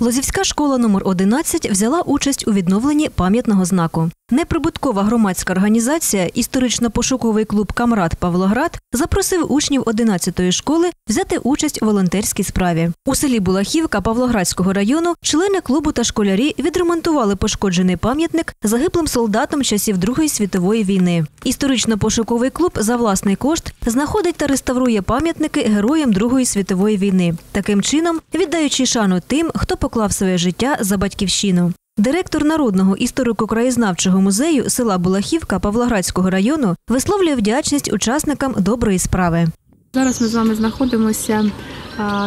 Лозівська школа номер 11 взяла участь у відновленні пам'ятного знаку. Неприбуткова громадська організація історично-пошуковий клуб Камрад Павлоград запросив учнів 11-ї школи взяти участь у волонтерській справі. У селі Булахівка Павлоградського району члени клубу та школярі відремонтували пошкоджений пам'ятник загиблим солдатам часів Другої світової війни. Історично-пошуковий клуб за власний кошт знаходить та реставрує пам'ятники героям Другої світової війни, таким чином віддаючи шану тим, хто поклав своє життя за батьківщину. Директор Народного історико-краєзнавчого музею села Булахівка Павлоградського району висловлює вдячність учасникам доброї справи. Зараз ми з вами знаходимося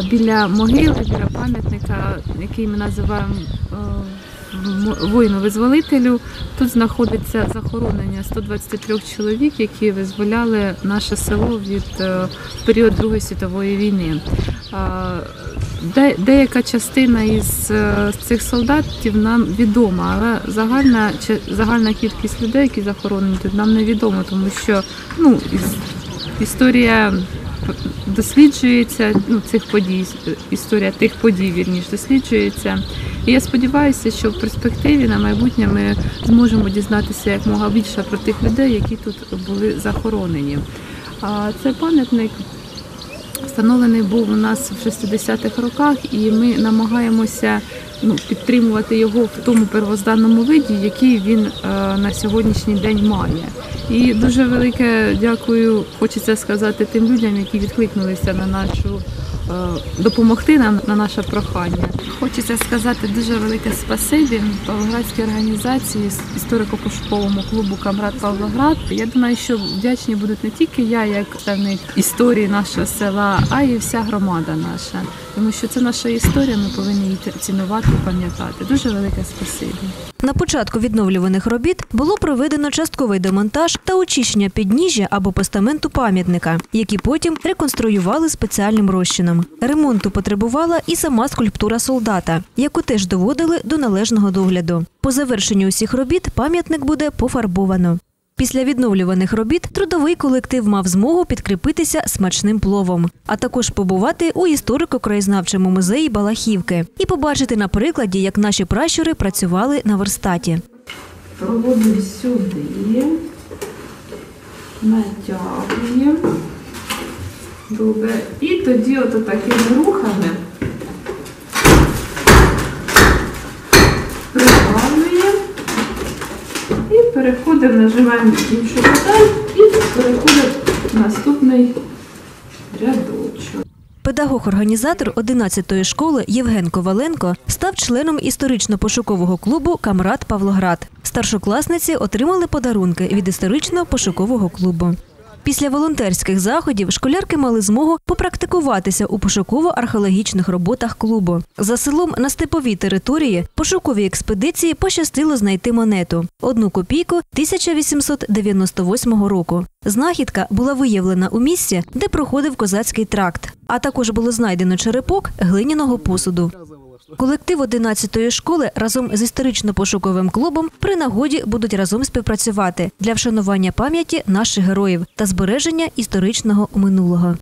біля могили, біля пам'ятника, який ми називаємо е, воїну-визволителю. Тут знаходиться захоронення 123 чоловік, які визволяли наше село від е, період Другої світової війни. Деяка частина із е, цих солдатів нам відома, але загальна, загальна кількість людей, які захоронені тут, нам невідомо, тому що ну, історія досліджується ну, цих подій, історія тих подій вірніше досліджується. І я сподіваюся, що в перспективі на майбутнє ми зможемо дізнатися як мога більше про тих людей, які тут були захоронені. А це пам'ятник встановлений був у нас в 60-х роках, і ми намагаємося ну, підтримувати його в тому первозданному виді, який він е, на сьогоднішній день має. І дуже велике дякую, хочеться сказати тим людям, які відкликнулися на нашу е, допомогти нам на наше прохання. Хочеться сказати дуже велике спасибі Павлоградській організації історико-пошуковому клубу Камрад Павлоград. Я думаю, що вдячні будуть не тільки я, як представник історії нашого села, а й вся громада наша. Тому що це наша історія, ми повинні її цінувати пам'ятати. Дуже велике спасибі. На початку відновлюваних робіт було проведено частковий демонтаж та очищення підніжжя або постаменту пам'ятника, які потім реконструювали спеціальним розчином. Ремонту потребувала і сама скульптура солдата, яку теж доводили до належного догляду. По завершенню усіх робіт пам'ятник буде пофарбовано. Після відновлюваних робіт трудовий колектив мав змогу підкріпитися смачним пловом, а також побувати у історико-краєзнавчому музеї Балахівки і побачити на прикладі, як наші пращури працювали на верстаті. Проводимо сюди, натягуємо. Добре. І тоді от такими рухами і переходимо, нажимаємо іншу педаль і переходимо в наступний рядочок. Педагог-організатор 11-ї школи Євген Коваленко став членом історично-пошукового клубу Камрад Павлоград. Старшокласниці отримали подарунки від історично-пошукового клубу. Після волонтерських заходів школярки мали змогу попрактикуватися у пошуково-археологічних роботах клубу. За селом на степовій території пошуковій експедиції пощастило знайти монету одну копійку 1898 року. Знахідка була виявлена у місці, де проходив козацький тракт, а також було знайдено черепок глиняного посуду. Колектив 11-ї школи разом з історично-пошуковим клубом при нагоді будуть разом співпрацювати для вшанування пам'яті наших героїв та збереження історичного минулого.